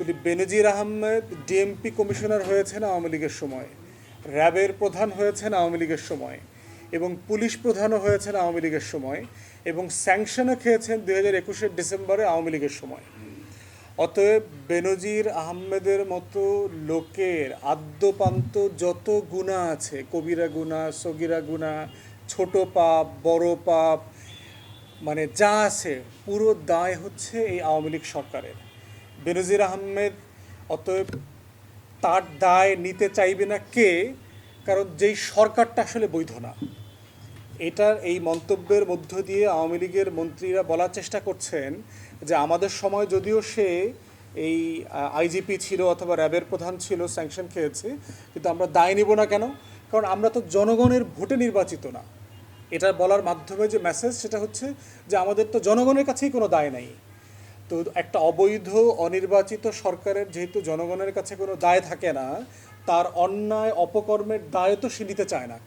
তিনি বেনজির Ahmed, DMP commissioner হয়েছেন আওয়ামী লীগের সময়, র্যাবের প্রধান হয়েছেন আওয়ামী লীগের সময় এবং পুলিশ প্রধানও হয়েছেন আওয়ামী লীগের সময় এবং স্যাংশনও খেয়েছেন দুই হাজার একুশের ডিসেম্বরে আওয়ামী লীগের সময়। অতএব বেনজির আহমেদের মতো লোকের আদ্যপান্ত যত গুণা আছে, কবিরা গুণা, সগিরা গুণা, ছোট পাপ, বড় পাপ মানে যা আছে, পুরো দায় হচ্ছে এই আওয়ামী লীগ সরকারের। বেনজির আহমেদ, অতএব তার দায় নিতে চাইবে না কে? কারণ যেই সরকারটা আসলে বৈধ না। এটার এই মন্তব্যের মধ্য দিয়ে আওয়ামী লীগের মন্ত্রীরা বলার চেষ্টা করছেন যে আমাদের সময় যদিও সে এই আইজিপি ছিল অথবা র্যাবের প্রধান ছিল স্যাংশন খেয়েছে, কিন্তু আমরা দায় নিব না কেন? কারণ আমরা তো জনগণের ভোটে নির্বাচিত না। এটা বলার মাধ্যমে যে মেসেজ সেটা হচ্ছে যে আমাদের তো জনগণের কাছেই কোনো দায় নাই। তো একটা অবৈধ, অনির্বাচিত সরকারের যেহেতু জনগণের কাছে কোনো দায় থাকে না, তার অন্যায়, অপকর্মের দায় তো সে নিতে চায় না।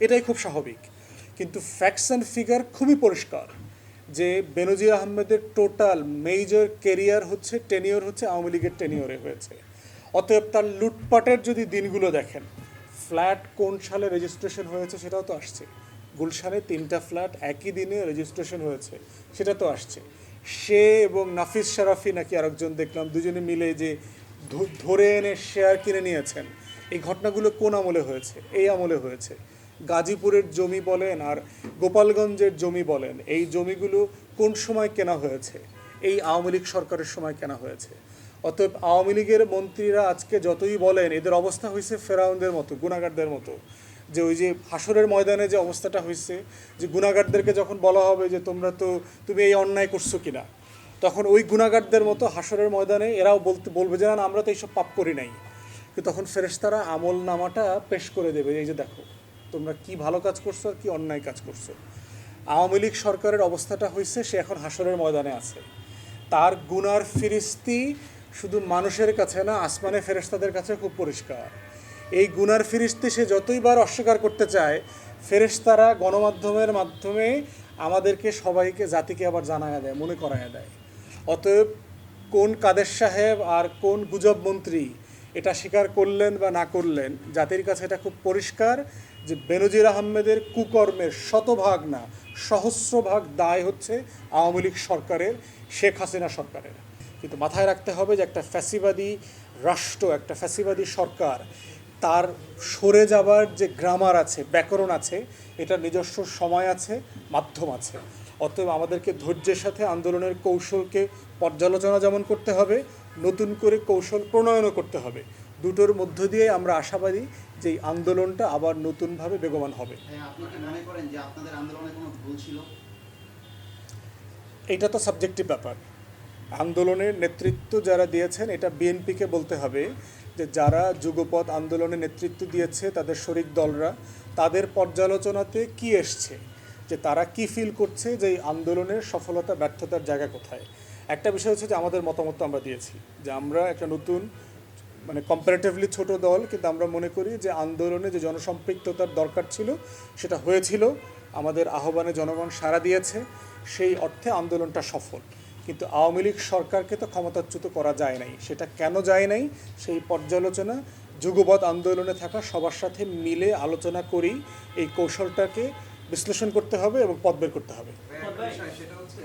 এটাই খুব স্বাভাবিক। কিন্তু ফ্যাক্টস অ্যান্ড ফিগার খুবই পরিষ্কার যে বেনজির আহমেদের টোটাল মেজর কেরিয়ার হচ্ছে টেনিয়র হচ্ছে আওয়ামী লীগের টেনিয়রে হয়েছে। অতএব তার লুটপাটের যদি দিনগুলো দেখেন ফ্ল্যাট কোন সালে রেজিস্ট্রেশন হয়েছে সেটাও তো আসছে। গুলশানে তিনটা ফ্ল্যাট একই দিনে রেজিস্ট্রেশন হয়েছে, সেটা তো আসছে। সে এবং নাফিস শারাফি নাকি আরেকজন দেখলাম, দুজনে মিলে যে ধরে এনে শেয়ার কিনে নিয়েছেন, এই ঘটনাগুলো কোন আমলে হয়েছে? এই আমলে হয়েছে। গাজীপুরের জমি বলেন আর গোপালগঞ্জের জমি বলেন, এই জমিগুলো কোন সময় কেনা হয়েছে? এই আওয়ামী লীগ সরকারের সময় কেনা হয়েছে। অতএব আওয়ামী লীগের মন্ত্রীরা আজকে যতই বলেন, এদের অবস্থা হয়েছে ফেরাউনদের মতো গুণাগারদের মতো। যে ওই যে হাসরের ময়দানে যে অবস্থাটা হয়েছে, যে গুণাগারদেরকে যখন বলা হবে যে তোমরা তো, তুমি এই অন্যায় করছ কিনা, তখন ওই গুণাগারদের মতো হাসরের ময়দানে এরাও বলতে, বলবে যে, না আমরা তো এইসব পাপ করি নাই। তখন ফেরেশতারা আমল নামাটা পেশ করে দেবে, এই যে দেখো, তোমরা কি ভালো কাজ করছ কি অন্যায় কাজ করছ? আওয়ামী লীগ সরকারের অবস্থাটা হয়েছে, সে এখন হাসরের ময়দানে আছে। তার গুনার ফিরিস্তি শুধু মানুষের কাছে না আসমানে ফেরেশতাদের কাছে খুব পরিষ্কার। এই গুনার ফিরিস্তি সে যতইবার অস্বীকার করতে চায়, ফেরেশতারা গণমাধ্যমের মাধ্যমে আমাদেরকে সবাইকে জাতিকে আবার জানায় দেয়, মনে করায় দেয়। অতএব কোন কাদের সাহেব আর কোন গুজব মন্ত্রী এটা স্বীকার করলেন বা না করলেন, জাতির কাছে এটা খুব পরিষ্কার যে বেনজির আহমেদের কুকর্মের শতভাগ না সহস্রভাগ দায় হচ্ছে আওয়ামী লীগ সরকারের, শেখ হাসিনা সরকারের। কিন্তু মাথায় রাখতে হবে যে একটা ফ্যাসিবাদী রাষ্ট্র, একটা ফ্যাসিবাদী সরকার তার সরে যাবার যে গ্রামার আছে ব্যাকরণ আছে এটার নিজস্ব সময় আছে মাধ্যম আছে। অতএব আমাদেরকে ধৈর্যের সাথে আন্দোলনের কৌশলকে পর্যালোচনা যেমন করতে হবে নতুন করে কৌশল প্রণয়নও করতে হবে। দুটোর মধ্য দিয়ে আমরা আশাবাদী যে আন্দোলনটা আবার নতুনভাবে বেগবান হবে। হ্যাঁ আপনি কি মনে করেন যে আপনাদের আন্দোলনে কোনো ভুল ছিল? এটা তো সাবজেক্টিভ ব্যাপার। আন্দোলনের নেতৃত্ব যারা দিয়েছেন এটা বিএনপিকে বলতে হবে। যারা যুগপৎ আন্দোলনে নেতৃত্ব দিয়েছে তাদের শরিক দলরা, তাদের পর্যালোচনাতে কি এসছে? যে তারা কি ফিল করছে যে এই আন্দোলনের সফলতা, ব্যর্থতার জায়গা কোথায়? একটা বিষয় হচ্ছে যে আমাদের মতামত আমরা দিয়েছি যে আমরা একটা নতুন মানে কম্পারেটিভলি ছোট দল, কিন্তু আমরা মনে করি যে আন্দোলনে যে জনসম্পৃক্ততার দরকার ছিল, সেটা হয়েছিল। আমাদের আহ্বানে জনগণ সাড়া দিয়েছে। সেই অর্থে আন্দোলনটা সফল। কিন্তু আওয়ামী লীগ সরকারকে তো ক্ষমতাচ্যুত করা যায় নাই। সেটা কেন যায় নাই? সেই পর্যালোচনা যুগবৎ আন্দোলনে থাকা সবার সাথে মিলে আলোচনা করি এই কৌশলটাকে বিশ্লেষণ করতে হবে এবং পদ বের করতে হবে। হচ্ছে